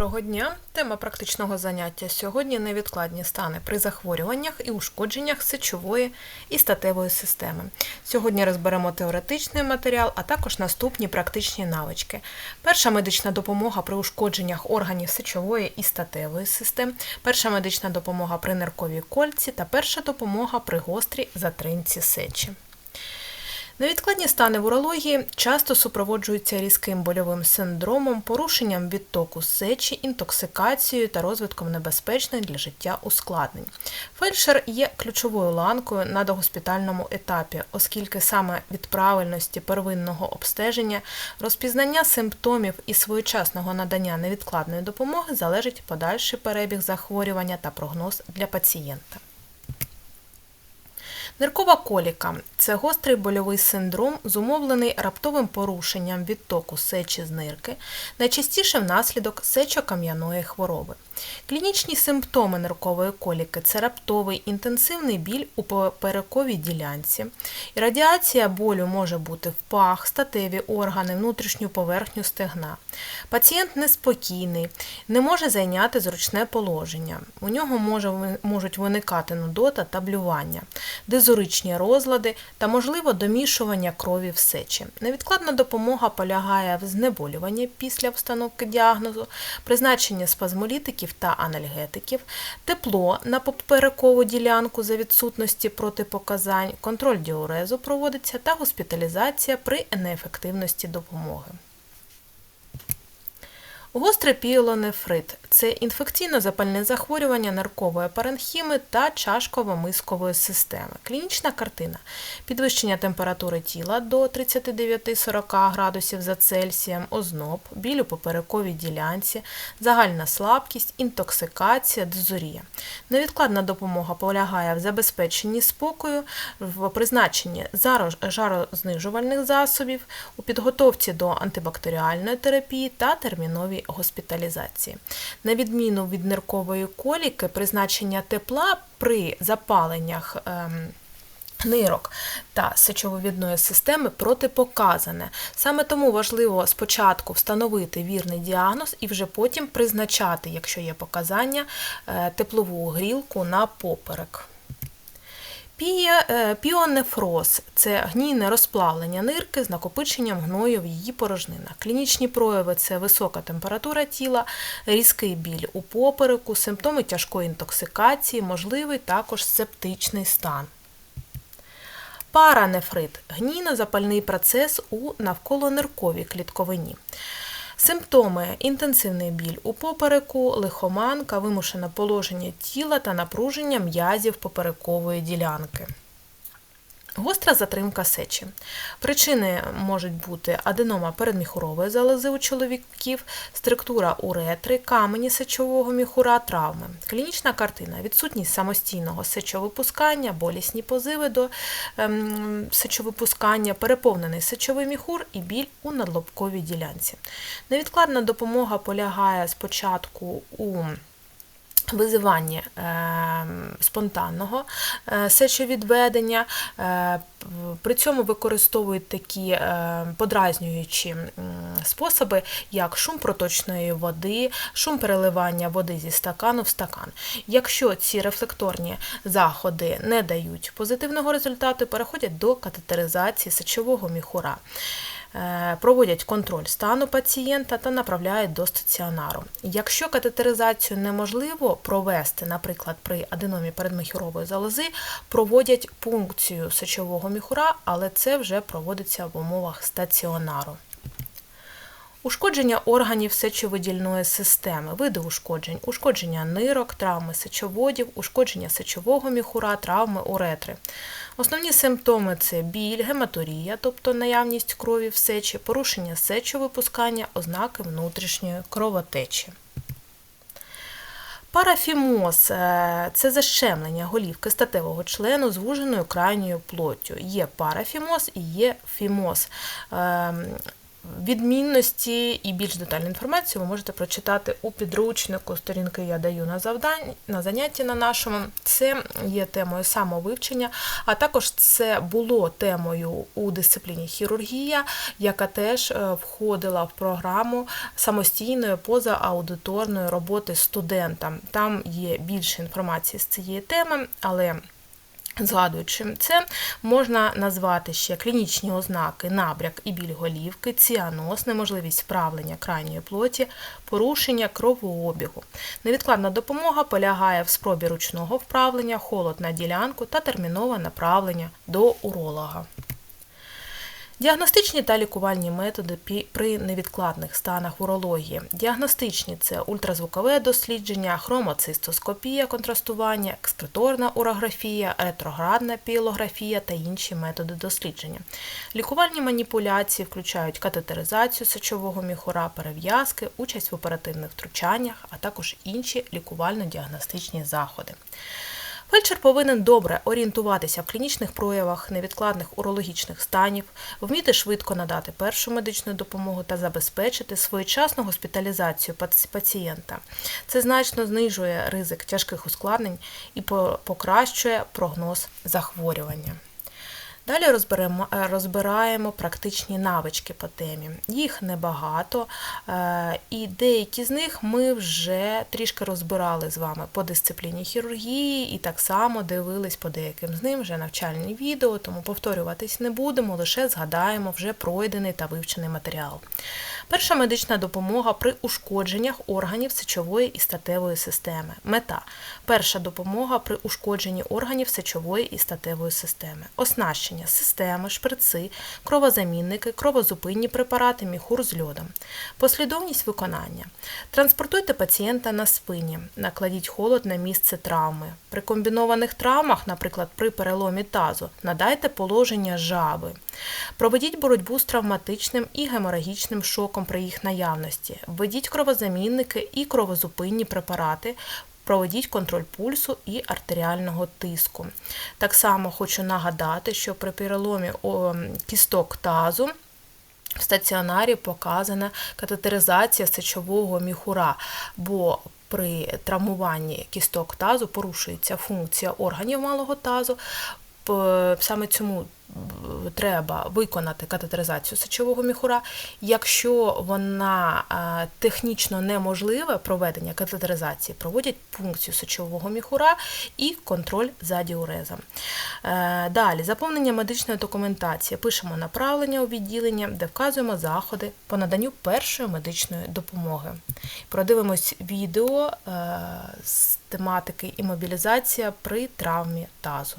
Доброго дня! Тема практичного заняття сьогодні невідкладні стани при захворюваннях і ушкодженнях сечової і статевої системи. Сьогодні розберемо теоретичний матеріал, а також наступні практичні навички. Перша медична допомога при ушкодженнях органів сечової і статевої систем, перша медична допомога при нирковій кольці та перша допомога при гострій затримці сечі. Невідкладні стани в урології часто супроводжуються різким больовим синдромом, порушенням відтоку сечі, інтоксикацією та розвитком небезпечних для життя ускладнень. Фельдшер є ключовою ланкою на догоспітальному етапі, оскільки саме від правильності первинного обстеження, розпізнання симптомів і своєчасного надання невідкладної допомоги залежить подальший перебіг захворювання та прогноз для пацієнта. Ниркова коліка це гострий больовий синдром, зумовлений раптовим порушенням відтоку сечі з нирки, найчастіше внаслідок сечокам'яної хвороби. Клінічні симптоми ниркової коліки це раптовий інтенсивний біль у поперековій ділянці. Радіація болю може бути в пах, статеві органи, внутрішню поверхню стегна. Пацієнт неспокійний, не може зайняти зручне положення. У нього може, можуть виникати нудота та блювання, дизуричні розлади та, можливо, домішування крові в сечі. Невідкладна допомога полягає в знеболюванні після встановки діагнозу, призначення спазмолітиків та анальгетиків, тепло на поперекову ділянку за відсутності протипоказань, контроль діурезу проводиться та госпіталізація при неефективності допомоги. Гострий піелонефрит – це інфекційно-запальне захворювання наркової паренхіми та чашково-мискової системи. Клінічна картина підвищення температури тіла до 39-40 градусів за Цельсієм, озноб, біль у поперековій ділянці, загальна слабкість, інтоксикація, дизурія. Невідкладна допомога полягає в забезпеченні спокою, в призначенні жарознижувальних засобів, у підготовці до антибактеріальної терапії та терміновій госпіталізації. На відміну від ниркової коліки, призначення тепла при запаленнях. Ем, Нирок та сечовивідної системи протипоказане. Саме тому важливо спочатку встановити вірний діагноз і вже потім призначати, якщо є показання, е, теплову грілку на поперек. Е, піонефроз це гнійне розплавлення нирки з накопиченням гною в її порожнинах. Клінічні прояви це висока температура тіла, різкий біль у попереку, симптоми тяжкої інтоксикації, можливий також септичний стан. Паранефрит гнійно-запальний процес у навколонирковій клітковині. Симптоми інтенсивний біль у попереку, лихоманка, вимушене положення тіла та напруження м'язів поперекової ділянки. Гостра затримка сечі. Причини можуть бути аденома передміхурової залози у чоловіків, структура уретри, камені сечового міхура, травми. Клінічна картина, відсутність самостійного сечовипускання, болісні позиви до ем, сечовипускання, переповнений сечовий міхур і біль у надлобковій ділянці. Невідкладна допомога полягає спочатку у Визивання е, спонтанного е, сечовідведення, е, при цьому використовують такі подразнюючі способи, як шум проточної води, шум переливання води зі стакану в стакан. Якщо ці рефлекторні заходи не дають позитивного результату, переходять до катетеризації сечового міхура. Е, проводять контроль стану пацієнта та направляють до стаціонару. Якщо катетеризацію неможливо провести, наприклад, при аденомі передмихірової залози, проводять пункцію сечового міхура, але це вже проводиться в умовах стаціонару. Ушкодження органів сечовидільної системи, види ушкоджень, ушкодження нирок, травми сечоводів, ушкодження сечового міхура, травми уретри. Основні симптоми це біль, гематорія, тобто наявність крові в сечі, порушення сечовипускання, ознаки внутрішньої кровотечі. Парафімоз е, це защемлення голівки статевого члену звуженою крайньою плоттю. Є парафімоз і є фімоз. Відмінності і більш детальну інформацію ви можете прочитати у підручнику. Сторінки я даю на завдань на занятті на нашому. Це є темою самовивчення, а також це було темою у дисципліні хірургія, яка теж е, входила в програму самостійної позааудиторної роботи студента. Там є більше інформації з цієї теми, але Згадуючи це, можна назвати ще клінічні ознаки, набряк і біль голівки, ціаноз, неможливість вправлення крайньої плоті, порушення кровообігу. Невідкладна допомога полягає в спробі ручного вправлення, холод на ділянку та термінове направлення до уролога. Діагностичні та лікувальні методи при невідкладних станах урології. Діагностичні це ультразвукове дослідження, хромоцистоскопія, контрастування, екскреторна урографія, ретроградна пілографія та інші методи дослідження. Лікувальні маніпуляції включають катетеризацію сечового міхура, перев'язки, участь в оперативних втручаннях, а також інші лікувально-діагностичні заходи. Фельдшер повинен добре орієнтуватися в клінічних проявах невідкладних урологічних станів, вміти швидко надати першу медичну допомогу та забезпечити своєчасну госпіталізацію пацієнта. Це значно знижує ризик тяжких ускладнень і покращує прогноз захворювання. Далі розберемо, е, розбираємо практичні навички по темі. Їх небагато, е, і деякі з них ми вже трішки розбирали з вами по дисципліні хірургії, і так само дивились по деяким з ним вже навчальні відео, тому повторюватись не будемо, лише згадаємо вже пройдений та вивчений матеріал. Перша медична допомога при ушкодженнях органів сечової і статевої системи. Мета. Перша допомога при ушкодженні органів сечової і статевої системи. Оснащення системи, шприци, кровозамінники, кровозупинні препарати, міхур з льодом. Послідовність виконання. Транспортуйте пацієнта на спині, накладіть холод на місце травми. При комбінованих травмах, наприклад, при переломі тазу, надайте положення жаби. Проведіть боротьбу з травматичним і геморагічним шоком при їх наявності. Введіть кровозамінники і кровозупинні препарати. Проведіть контроль пульсу і артеріального тиску. Так само хочу нагадати, що при переломі кісток тазу в стаціонарі показана катетеризація сечового міхура, бо при травмуванні кісток тазу порушується функція органів малого тазу. Саме цьому треба виконати катетеризацію сечового міхура. Якщо вона е, технічно неможливе проведення катетеризації, проводять пункцію сечового міхура і контроль за діурезом. Е, Далі заповнення медичної документації. Пишемо направлення у відділення, де вказуємо заходи по наданню першої медичної допомоги. Продивимось відео е, з тематики імобілізація при травмі тазу.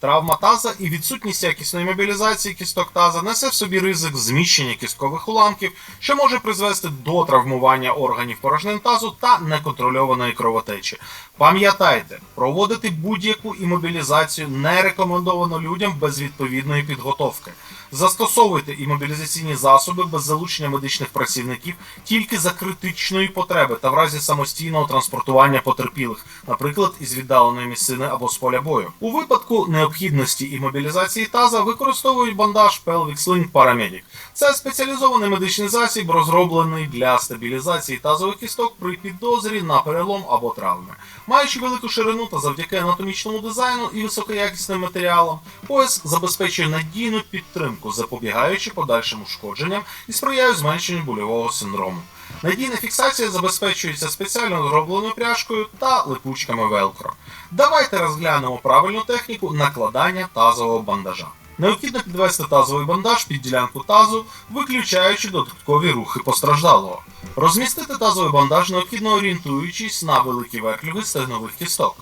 Травма таза і відсутність якісної мобілізації кісток таза несе в собі ризик зміщення кісткових уламків, що може призвести до травмування органів порожнин тазу та неконтрольованої кровотечі. Пам'ятайте, проводити будь-яку імобілізацію не рекомендовано людям без відповідної підготовки. Застосовуйте імобілізаційні засоби без залучення медичних працівників тільки за критичної потреби та в разі самостійного транспортування потерпілих, наприклад, із віддаленої місцини або з поля бою. У випадку необхідності імобілізації таза використовують бандаж Pelvic Sling Paramedic. Це спеціалізований медичний засіб, розроблений для стабілізації тазових кісток при підозрі на перелом або травми. Маючи велику ширину та завдяки анатомічному дизайну і високоякісним матеріалам, пояс забезпечує надійну підтримку, запобігаючи подальшим ушкодженням і сприяє зменшенню больового синдрому. Надійна фіксація забезпечується спеціально зробленою пряжкою та липучками велкро. Давайте розглянемо правильну техніку накладання тазового бандажа. Необхідно підвести тазовий бандаж під ділянку тазу, виключаючи додаткові рухи постраждалого. Розмістити тазовий бандаж необхідно орієнтуючись на великі верклюги стегнових кісток.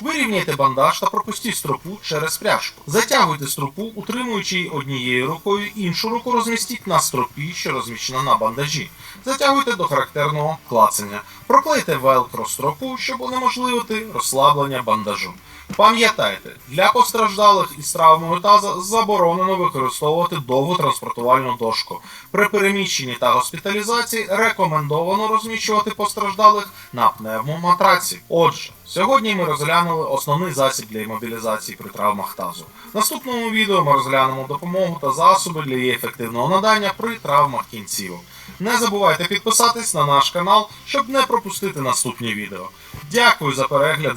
Вирівняйте бандаж та пропустіть стропу через пряжку. Затягуйте стропу, утримуючи її однією рукою, іншу руку розмістіть на стропі, що розміщена на бандажі. Затягуйте до характерного клацання. Проклейте велкро стропу, щоб унеможливити розслаблення бандажу. Пам'ятайте, для постраждалих із травмами таза заборонено використовувати довгу транспортувальну дошку. При переміщенні та госпіталізації рекомендовано розміщувати постраждалих на пневмоматраці. Отже, сьогодні ми розглянули основний засіб для імобілізації при травмах тазу. В наступному відео ми розглянемо допомогу та засоби для її ефективного надання при травмах кінцівок. Не забувайте підписатись на наш канал, щоб не пропустити наступні відео. Дякую за перегляд.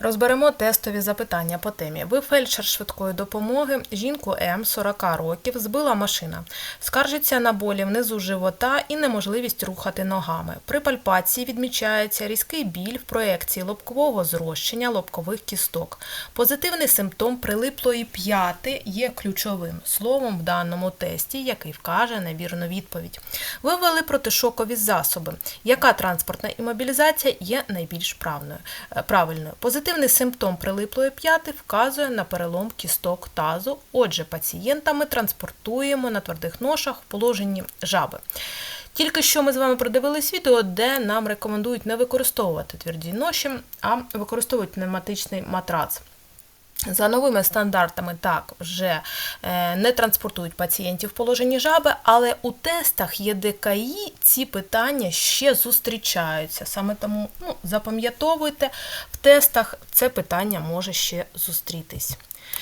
Розберемо тестові запитання по темі. Ви фельдшер швидкої допомоги. Жінку М 40 років збила машина. Скаржиться на болі внизу живота і неможливість рухати ногами. При пальпації відмічається різкий біль в проекції лобкового зрощення лобкових кісток. Позитивний симптом прилиплої п'яти є ключовим словом в даному тесті, який вкаже невірну відповідь. Ви ввели протишокові засоби. Яка транспортна імобілізація є найбільш е, правильною? Позитивний симптом прилиплої п'яти вказує на перелом кісток тазу. Отже, пацієнта ми транспортуємо на твердих ношах в положенні жаби. Тільки що ми з вами продивились відео, де нам рекомендують не використовувати тверді ноші, а використовувати пневматичний матрац. За новими стандартами так вже е, не транспортують пацієнтів в положенні жаби, але у тестах ЄДКІ ці питання ще зустрічаються. Саме тому ну, запам'ятовуйте, в тестах це питання може ще зустрітись.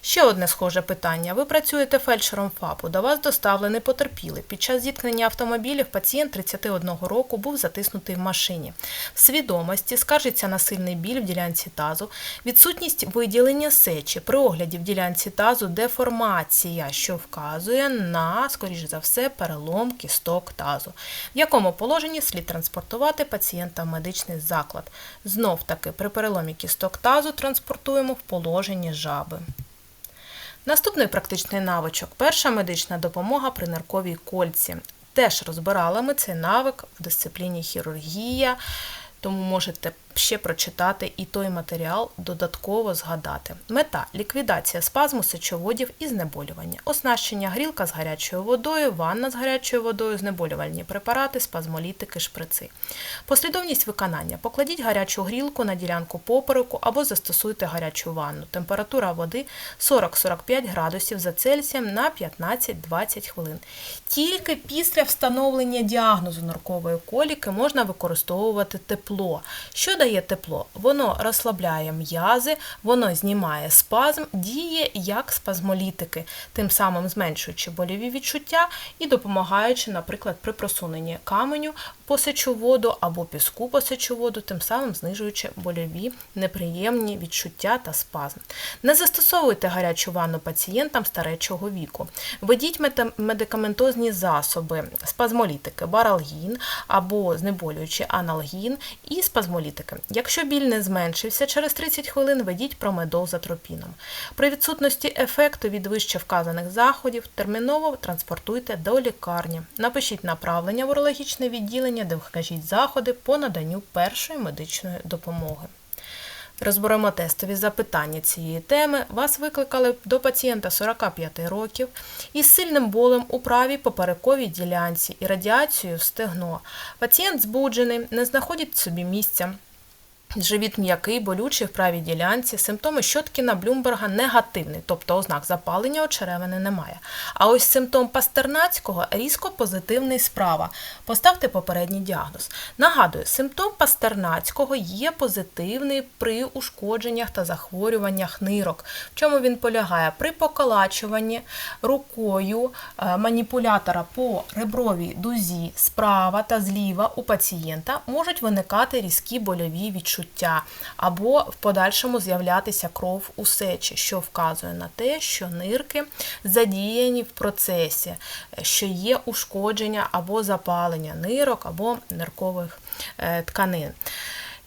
Ще одне схоже питання. Ви працюєте фельдшером ФАПу. До вас доставлений потерпілий. Під час зіткнення автомобілів пацієнт 31 року був затиснутий в машині. В свідомості скаржиться на сильний біль в ділянці тазу, відсутність виділення сечі. При огляді в ділянці тазу деформація, що вказує на, скоріш за все, перелом кісток тазу. В якому положенні слід транспортувати пацієнта в медичний заклад. Знов таки, при переломі кісток тазу транспортуємо в положенні жаби. Наступний практичний навичок перша медична допомога при нарковій кольці. Теж розбирали ми цей навик в дисципліні хірургія, тому можете ще прочитати і той матеріал додатково згадати. Мета ліквідація спазму сечоводів і знеболювання, оснащення грілка з гарячою водою, ванна з гарячою водою, знеболювальні препарати, спазмолітики, шприци. Послідовність виконання: покладіть гарячу грілку на ділянку попереку або застосуйте гарячу ванну. Температура води 40-45 градусів за Цельсієм на 15-20 хвилин. Тільки після встановлення діагнозу ниркової коліки можна використовувати тепло. Що дає тепло? Воно розслабляє м'язи, воно знімає спазм, діє як спазмолітики, тим самим зменшуючи боліві відчуття і допомагаючи, наприклад, при просуненні каменю по сечоводу або піску по сечоводу, тим самим знижуючи больові неприємні відчуття та спазм. Не застосовуйте гарячу ванну пацієнтам старечого віку. Ведіть медикаментозні засоби, спазмолітики, баралгін або знеболюючий аналгін і спазмолітики. Якщо біль не зменшився, через 30 хвилин ведіть промедол з атропіном. При відсутності ефекту від вище вказаних заходів терміново транспортуйте до лікарні. Напишіть направлення в урологічне відділення, де вкажіть заходи по наданню першої медичної допомоги. Розберемо тестові запитання цієї теми. Вас викликали до пацієнта 45 років із сильним болем у правій поперековій ділянці і радіацією в стегно. Пацієнт збуджений, не знаходить собі місця. Живіт м'який, болючий в правій ділянці, симптоми Щоткіна Блюмберга негативний, тобто ознак запалення очеревини немає. А ось симптом Пастернацького різко позитивний справа. Поставте попередній діагноз. Нагадую, симптом Пастернацького є позитивний при ушкодженнях та захворюваннях нирок. В чому він полягає? При поколачуванні рукою е, маніпулятора по ребровій дузі справа та зліва у пацієнта можуть виникати різкі больові відчуття або в подальшому з'являтися кров у сечі, що вказує на те, що нирки задіяні в процесі, що є ушкодження або запалення нирок або ниркових е, тканин.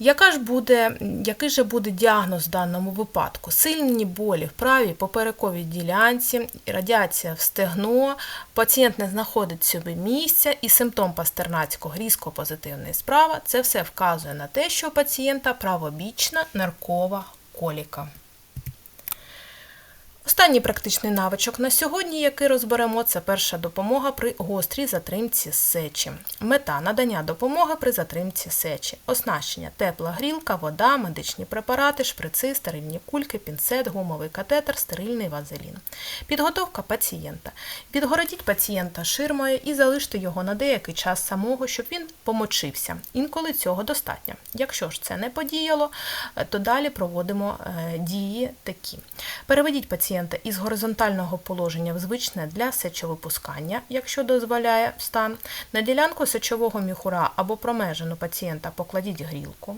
Яка ж буде, який же буде діагноз в даному випадку? Сильні болі в правій поперековій ділянці, радіація в стегно, пацієнт не знаходить собі місця і симптом пастернацького різко позитивний справа. Це все вказує на те, що у пацієнта правобічна наркова коліка. Останній практичний навичок на сьогодні, який розберемо, це перша допомога при гострій затримці сечі. Мета надання допомоги при затримці сечі, оснащення тепла грілка, вода, медичні препарати, шприци, стерильні кульки, пінцет, гумовий катетер, стерильний вазелін. Підготовка пацієнта. Відгородіть пацієнта ширмою і залиште його на деякий час самого, щоб він помочився. Інколи цього достатньо. Якщо ж це не подіяло, е, то далі проводимо е, дії такі. Переведіть пацієнта із горизонтального положення в звичне для сечовипускання, якщо дозволяє стан. На ділянку сечового міхура або промежину пацієнта покладіть грілку.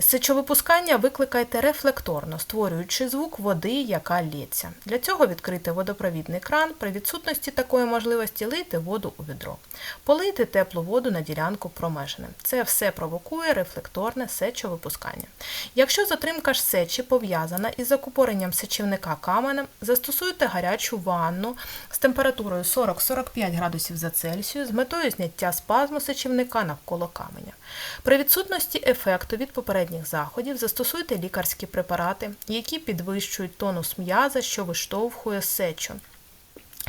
Сечовипускання викликайте рефлекторно, створюючи звук води, яка лється. Для цього відкрити водопровідний кран. При відсутності такої можливості лийте воду у відро. Полийте теплу воду на ділянку промежини. Це все провокує рефлекторне сечовипускання. Якщо затримка ж сечі пов'язана із закупоренням сечівника каменем, застосуйте гарячу ванну з температурою 40-45 градусів за Цельсію з метою зняття спазму сечівника навколо каменя. При відсутності ефекту від попередніх заходів застосуйте лікарські препарати, які підвищують тонус м'яза, що виштовхує сечу.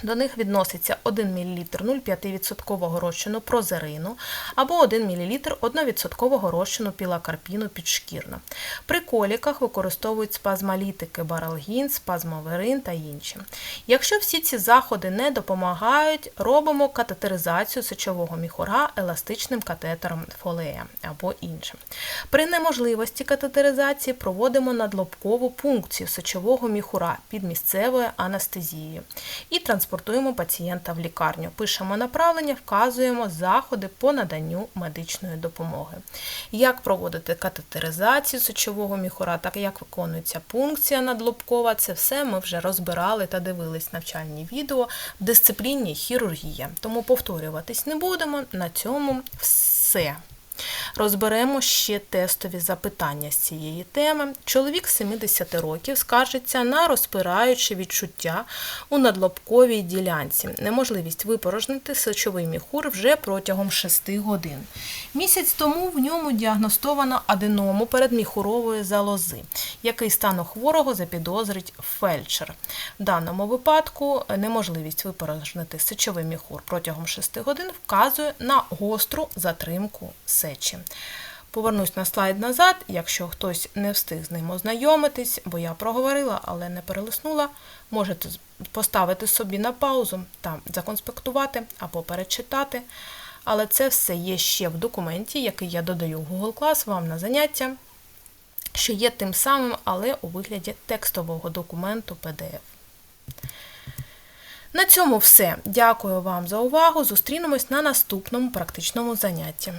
До них відноситься 1 мл 0,5% розчину прозерину або 1 мл 1% розчину пілакарпіну підшкірно. При коліках використовують спазмолітики баралгін, спазмоверин та інші. Якщо всі ці заходи не допомагають, робимо катетеризацію сечового міхура еластичним катетером фолея або іншим. При неможливості катетеризації проводимо надлобкову пункцію сечового міхура під місцевою анестезією і транспортуємо пацієнта в лікарню. Пишемо направлення, вказуємо заходи по наданню медичної допомоги. Як проводити катетеризацію сечового міхура, так як виконується пункція надлобкова, це все ми вже розбирали та дивились навчальні відео в дисципліні хірургія. Тому повторюватись не будемо. На цьому все. Розберемо ще тестові запитання з цієї теми. Чоловік 70 років скаржиться на розпираючі відчуття у надлобковій ділянці, неможливість випорожнити сечовий міхур вже протягом 6 годин. Місяць тому в ньому діагностовано аденому передміхурової залози, який стан у хворого запідозрить фельдшер. В даному випадку неможливість випорожнити сечовий міхур протягом 6 годин вказує на гостру затримку сечі. Повернусь на слайд назад, якщо хтось не встиг з ним ознайомитись, бо я проговорила, але не перелиснула, можете поставити собі на паузу та законспектувати або перечитати. Але це все є ще в документі, який я додаю в Google Class вам на заняття, що є тим самим, але у вигляді текстового документу PDF. На цьому все. Дякую вам за увагу. Зустрінемось на наступному практичному занятті.